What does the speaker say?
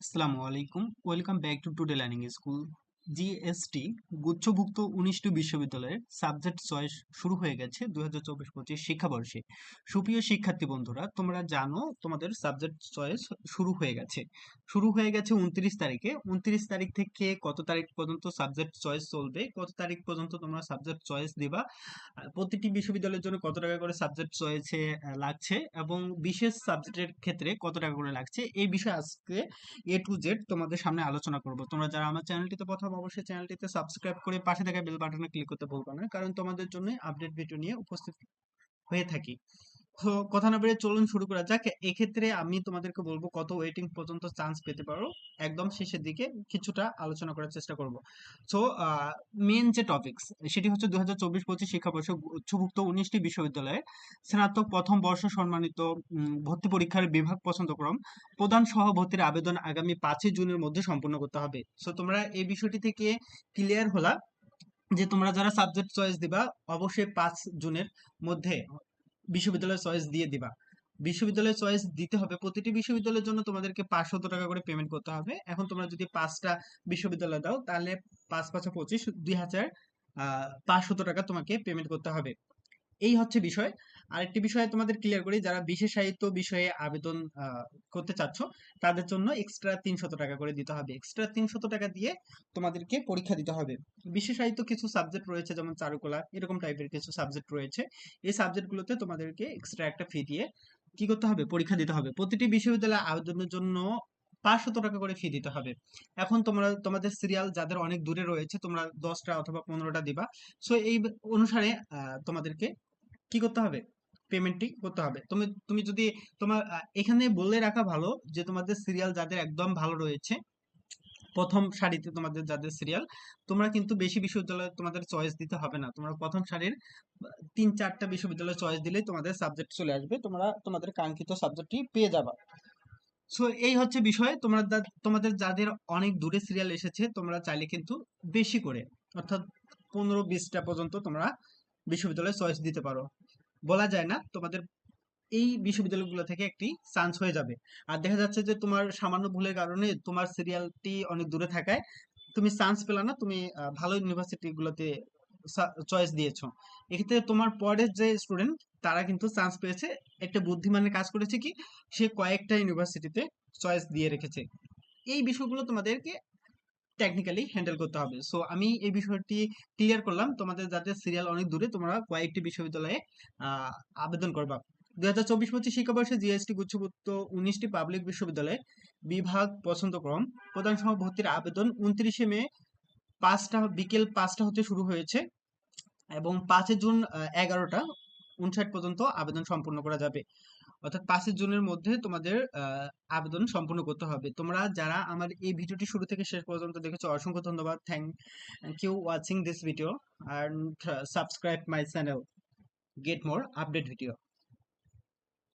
আসসালামু আলাইকুম welcome back to today learning school GST গুচ্ছভুক্ত উনিশটি বিশ্ববিদ্যালয়ের সাবজেক্ট চয়েস শুরু হয়ে গেছে দুই হাজার চব্বিশ পঁচিশ শিক্ষাবর্ষে। সুপ্রিয় শিক্ষার্থী বন্ধুরা, তোমরা জানো তোমাদের সাবজেক্ট চয়েস শুরু হয়ে গেছে। শুরু হয়ে গেছে উনত্রিশ তারিখে। উনত্রিশ তারিখ থেকে কত তারিখ পর্যন্ত সাবজেক্ট চয়েস চলবে? কত তারিখ পর্যন্ত তোমরা সাবজেক্ট চয়েস দিবা? প্রতিটি বিশ্ববিদ্যালয়ের জন্য কত টাকা করে সাবজেক্ট চয়েসে লাগছে? এবং বিশেষ সাবজেক্টের ক্ষেত্রে কত টাকা করে লাগছে? এই বিষয়ে আজকে এ টু জেড তোমাদের সামনে আলোচনা করব। তোমরা যারা আমার চ্যানেলটিতে প্রথম অবশ্যই চ্যানেলটিতে সাবস্ক্রাইব করে পাশে থাকা বেল বাটনে ক্লিক করতে ভুলবেন না। কারণ তোমাদের জন্য আপডেট ভিডিও নিয়ে উপস্থিত হয়ে থাকি। কথা না বেরিয়ে চলুন শুরু করা যাক। এক্ষেত্রে আমি তোমাদেরকে বলব কত ওয়েটিং পর্যন্ত চান্স পেতে পারো। একদম শেষের দিকে কিছুটা আলোচনা করার চেষ্টা করব। সো মেন যে টপিকস সেটি হচ্ছে দু হাজার চব্বিশ পঁচিশ শিক্ষাবর্ষ উচ্চভুক্ত উনিশটি বিশ্ববিদ্যালয়ে স্নাতক প্রথম বর্ষ সম্মানিত ভর্তি পরীক্ষার বিভাগ পছন্দক্রম প্রধান সহ ভর্তির আবেদন আগামী পাঁচই জুনের মধ্যে সম্পন্ন করতে হবে। সো তোমরা এই বিষয়টি থেকে ক্লিয়ার হলা যে তোমরা যারা সাবজেক্ট চয়েস দিবা, অবশ্যই পাঁচ জুনের মধ্যে বিশ্ববিদ্যালয় চয়েস দিয়ে দিবা। বিশ্ববিদ্যালয় চয়েস দিতে হবে, প্রতিটি বিশ্ববিদ্যালয়ের জন্য তোমাদেরকে পাঁচশত টাকা করে পেমেন্ট করতে হবে। এখন তোমরা যদি পাঁচটা বিশ্ববিদ্যালয় দাও, তাহলে পাঁচ পাঁচশো পঁচিশ, দুই হাজার পাঁচশত টাকা তোমাকে পেমেন্ট করতে হবে। এই হচ্ছে বিষয়। আরেকটি বিষয় তোমাদের ক্লিয়ার করি, যারা বিশেষায়িত বিষয়ে আবেদন করতে চাচ্ছ, তাদের জন্য এক্সট্রা তিনশত টাকা করে দিতে হবে। এক্সট্রা তিনশত টাকা দিয়ে তোমাদেরকে পরীক্ষা দিতে হবে। বিশেষায়িত কিছু সাবজেক্ট রয়েছে, যেমন চারুকলা, এরকম টাইপের কিছু সাবজেক্ট রয়েছে। এই সাবজেক্টগুলোতে তোমাদেরকে এক্সট্রা একটা ফি দিয়ে কি করতে হবে? পরীক্ষা দিতে হবে। প্রতিটি বিশ্ববিদ্যালয়ে আবেদনের জন্য পাঁচশত টাকা করে ফি দিতে হবে। এখন তোমরা, তোমাদের সিরিয়াল যাদের অনেক দূরে রয়েছে, তোমরা দশটা অথবা পনেরোটা দিবা। সো এই অনুসারে তোমাদেরকে কি করতে হবে? পেমেন্টটি করতে হবে। তুমি তুমি যদি তোমার এখানে বলে রাখা ভালো যে তোমাদের সিরিয়াল যাদের একদম ভালো রয়েছে, প্রথম সারিতে তোমাদের যাদের সিরিয়াল তোমরা কিন্তু বেশি বিশ্ববিদ্যালয়ে তোমাদের চয়েস দিতে হবে না। তোমরা প্রথম সারির তিন চারটা বিশ্ববিদ্যালয়ে চয়েস দিলেই তোমাদের সাবজেক্ট চলে আসবে, তোমরা, তোমাদের কাঙ্ক্ষিত সাবজেক্টটি পেয়ে যাবা। সো এই হচ্ছে বিষয়। তোমরা তোমাদের যাদের অনেক দূরে সিরিয়াল এসেছে, তোমরা চাইলে কিন্তু বেশি করে, অর্থাৎ পনেরো বিশটা পর্যন্ত তোমরা বিশ্ববিদ্যালয়ে চয়েস দিতে পারো। বলা যায় না, তোমাদের এই বিশ্ববিদ্যালয়গুলো থেকে একটি চান্স হয়ে যাবে। আর দেখা যাচ্ছে যে তোমার সামান্য ভুলের কারণে তোমার সিরিয়ালটি অনেক দূরে থাকায় তুমি চান্স পেলা না, তুমি ভালো ইউনিভার্সিটি গুলোতে চয়েস দিয়েছ। এক্ষেত্রে তোমার পরের যে স্টুডেন্ট তারা কিন্তু চান্স পেয়েছে। একটা বুদ্ধিমানের কাজ করেছে কি, সে কয়েকটা ইউনিভার্সিটিতে চয়েস দিয়ে রেখেছে। এই বিষয়গুলো তোমাদেরকে টেকনিক্যালি হ্যান্ডেল করতে হবে। সো আমি এই বিষয়টি ক্লিয়ার করলাম। তোমাদের যাদের সিরিয়াল অনেক দূরে তোমরা কয়েকটি বিশ্ববিদ্যালয়ে আবেদন করবা। দুই হাজার চব্বিশ পঁচিশ শিক্ষাবর্ষে জিএসটি গুচ্ছভুক্ত উনিশটি পাবলিক বিশ্ববিদ্যালয়ে বিভাগ পছন্দক্রম প্রধান সহ ভর্তির আবেদন উনত্রিশে মে পাঁচটা, বিকেল পাঁচটা হতে শুরু হয়েছে এবং পাঁচই জুন এগারোটা, উনষাট পর্যন্ত আবেদন সম্পূর্ণ করা যাবে। অর্থাৎ পাঁচই জুনের মধ্যে তোমাদের আবেদন সম্পূর্ণ করতে হবে। তোমরা যারা আমার এই ভিডিওটি শুরু থেকে শেষ পর্যন্ত দেখেছ, অসংখ্য ধন্যবাদ। Thank you watching this video and subscribe my channel. Get more update video.